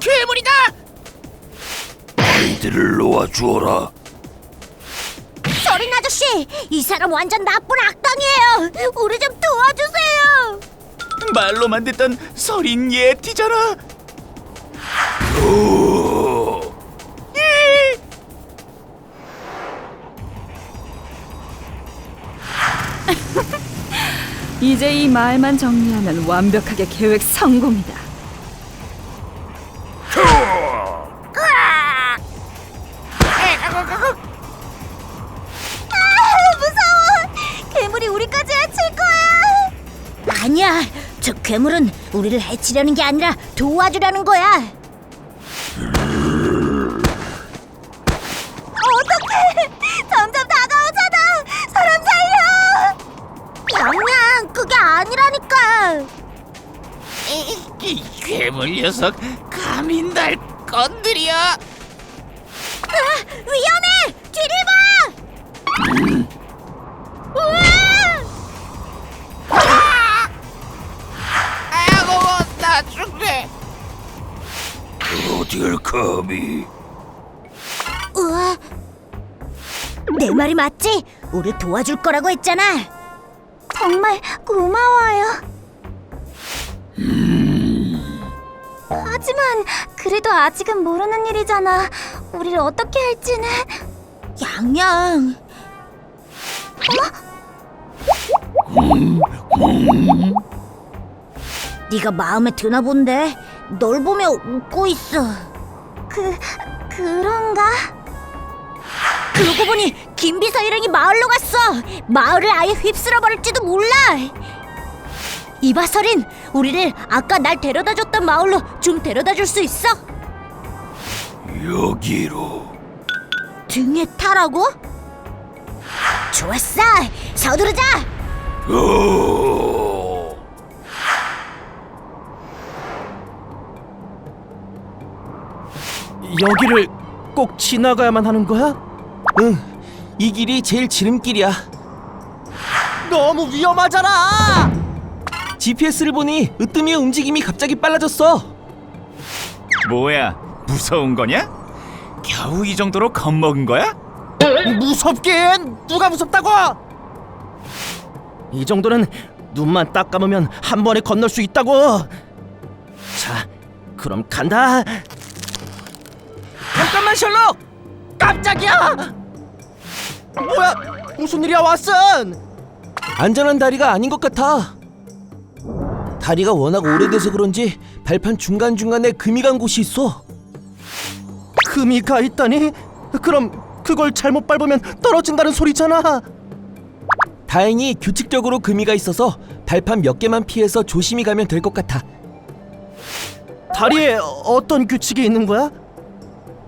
괴물이다! 이들을 놓아주어라. 서린 아저씨, 이 사람 완전 나쁜 악당이에요. 우리 좀 도와주세요. 말로만 듣던 서린 예티잖아. 이제 이 말만 정리하면 완벽하게 계획 성공이다. 아니야. 저 괴물은 우리를 해치려는 게 아니라 도와주려는 거야. 어떡해. 점점 다가오잖아. 사람 살려. 양양, 그게 아니라니까. 이, 이 괴물 녀석 감히 날 건드려! 아, 위험해! 뒤를 봐! 어딜 감히? 우와! 내 말이 맞지? 우리 도와줄 거라고 했잖아. 정말 고마워요. 하지만 그래도 아직은 모르는 일이잖아. 우리를 어떻게 할지는. 양양. 네가 마음에 드나 본데 널 보며 웃고 있어. 그 그런가? 그러고 보니 김 비서 일행이 마을로 갔어. 마을을 아예 휩쓸어 버릴지도 몰라. 이바설인 우리를 아까 날 데려다 줬던 마을로 좀 데려다 줄 수 있어? 여기로. 등에 타라고? 좋았어. 서두르자. 어. 여기를 꼭 지나가야만 하는 거야? 응, 이 길이 제일 지름길이야. 너무 위험하잖아! GPS를 보니 으뜸이의 움직임이 갑자기 빨라졌어. 뭐야 무서운 거냐? 겨우 이 정도로 겁먹은 거야? 무섭긴 누가 무섭다고? 이 정도는 눈만 딱 감으면 한 번에 건널 수 있다고. 자, 그럼 간다. 잠깐만 셜록! 깜짝이야! 뭐야? 무슨 일이야 왓슨? 안전한 다리가 아닌 것 같아. 다리가 워낙 오래돼서 그런지 발판 중간 중간에 금이 간 곳이 있어. 금이 가 있다니? 그럼 그걸 잘못 밟으면 떨어진다는 소리잖아. 다행히 규칙적으로 금이 가 있어서 발판 몇 개만 피해서 조심히 가면 될 것 같아. 다리에 어떤 규칙이 있는 거야?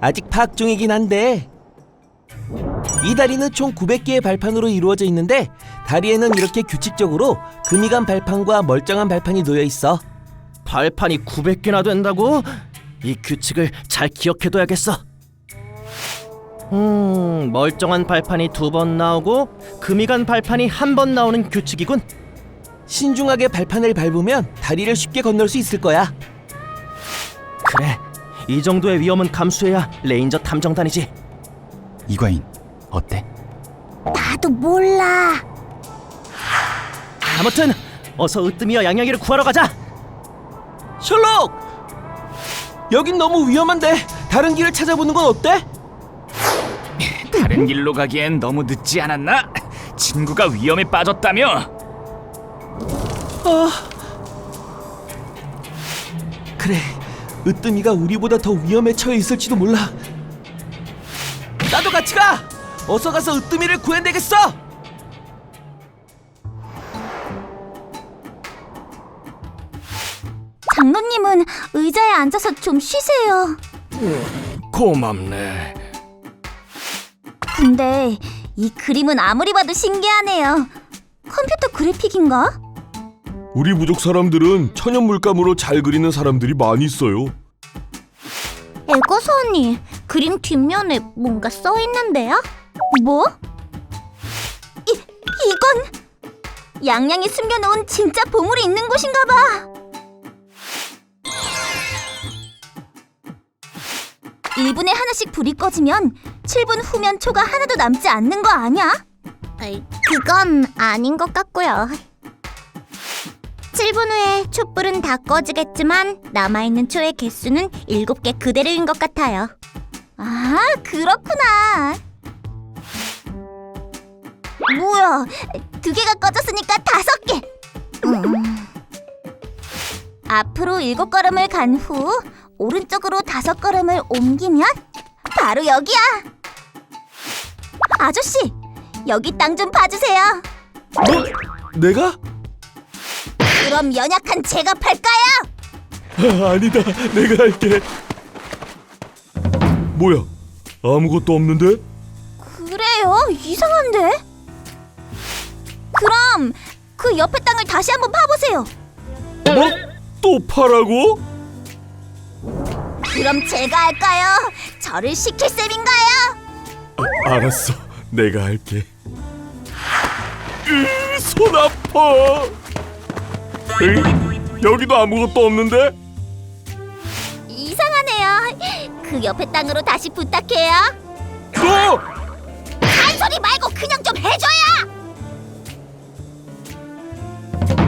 아직 파악 중이긴 한데 이 다리는 총 900개의 발판으로 이루어져 있는데 다리에는 이렇게 규칙적으로 금이 간 발판과 멀쩡한 발판이 놓여 있어. 발판이 900개나 된다고? 이 규칙을 잘 기억해둬야겠어. 음, 멀쩡한 발판이 두 번 나오고 금이 간 발판이 한 번 나오는 규칙이군. 신중하게 발판을 밟으면 다리를 쉽게 건널 수 있을 거야. 그래, 이 정도의 위험은 감수해야 레인저 탐정단이지. 이과인 어때? 나도 몰라. 아무튼 어서 으뜸이와 양양이를 구하러 가자. 셜록, 여긴 너무 위험한데 다른 길을 찾아보는 건 어때? 다른 길로 가기엔 너무 늦지 않았나? 친구가 위험에 빠졌다며? 그래, 으뜸이가 우리보다 더 위험에 처해 있을지도 몰라. 나도 같이 가. 어서 가서 으뜸이를 구해내겠어. 장로님은 의자에 앉아서 좀 쉬세요. 고맙네. 근데 이 그림은 아무리 봐도 신기하네요. 컴퓨터 그래픽인가? 우리 부족 사람들은 천연 물감으로 잘 그리는 사람들이 많이 있어요. 에거스 언니, 그림 뒷면에 뭔가 써 있는데요? 뭐? 이, 이건 양양이 숨겨놓은 진짜 보물이 있는 곳인가 봐. 일분에 하나씩 불이 꺼지면 7분 후면 초가 하나도 남지 않는 거 아냐? 그건 아닌 것 같고요. 7분 후에 촛불은 다 꺼지겠지만 남아있는 초의 개수는 7개 그대로인 것 같아요. 아, 그렇구나. 뭐야, 두 개가 꺼졌으니까 다섯 개. 음. 앞으로 일곱 걸음을 간 후 오른쪽으로 다섯 걸음을 옮기면 바로 여기야. 아저씨, 여기 땅 좀 봐주세요. 뭐? 내가? 그럼 연약한 제가 팔까요? 아, 아니다. 내가 할게. 뭐야? 아무것도 없는데? 그래요? 이상한데? 그럼 그 옆에 땅을 다시 한번 파보세요. 뭐? 또 파라고? 그럼 제가 할까요? 저를 시킬 셈인가요? 알았어. 내가 할게. 으, 손 아파. 에이, 여기도 아무것도 없는데? 이상하네요. 그 옆에 땅으로 다시 부탁해요. 너! 잔소리 말고 그냥 좀 해줘야.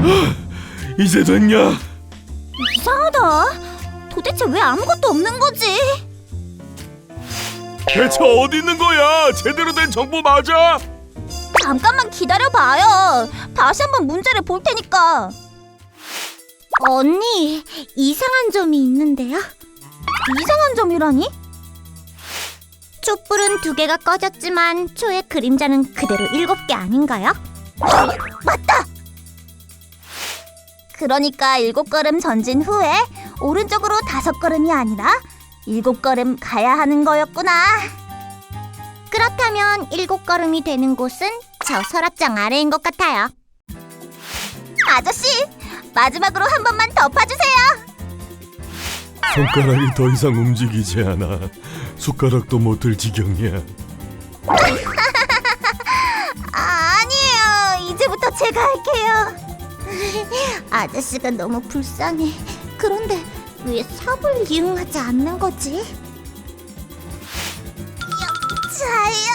이제 됐냐? 이상하다. 도대체 왜 아무것도 없는 거지? 대체 어디 있는 거야? 제대로 된 정보 맞아? 잠깐만 기다려봐요. 다시 한번 문제를 볼 테니까. 언니, 이상한 점이 있는데요. 이상한 점이라니? 촛불은 두 개가 꺼졌지만 초의 그림자는 그대로 일곱 개 아닌가요? 맞다! 그러니까 일곱 걸음 전진 후에 오른쪽으로 다섯 걸음이 아니라 일곱 걸음 가야 하는 거였구나. 그렇다면 일곱 걸음이 되는 곳은 저 서랍장 아래인 것 같아요. 아저씨, 마지막으로 한 번만 더 봐주세요. 손가락이 더 이상 움직이지 않아. 숟가락도 못 들 지경이야. 아, 아니에요. 이제부터 제가 할게요. 아저씨가 너무 불쌍해. 그런데 왜 삽을 이용하지 않는 거지? 여, 자요.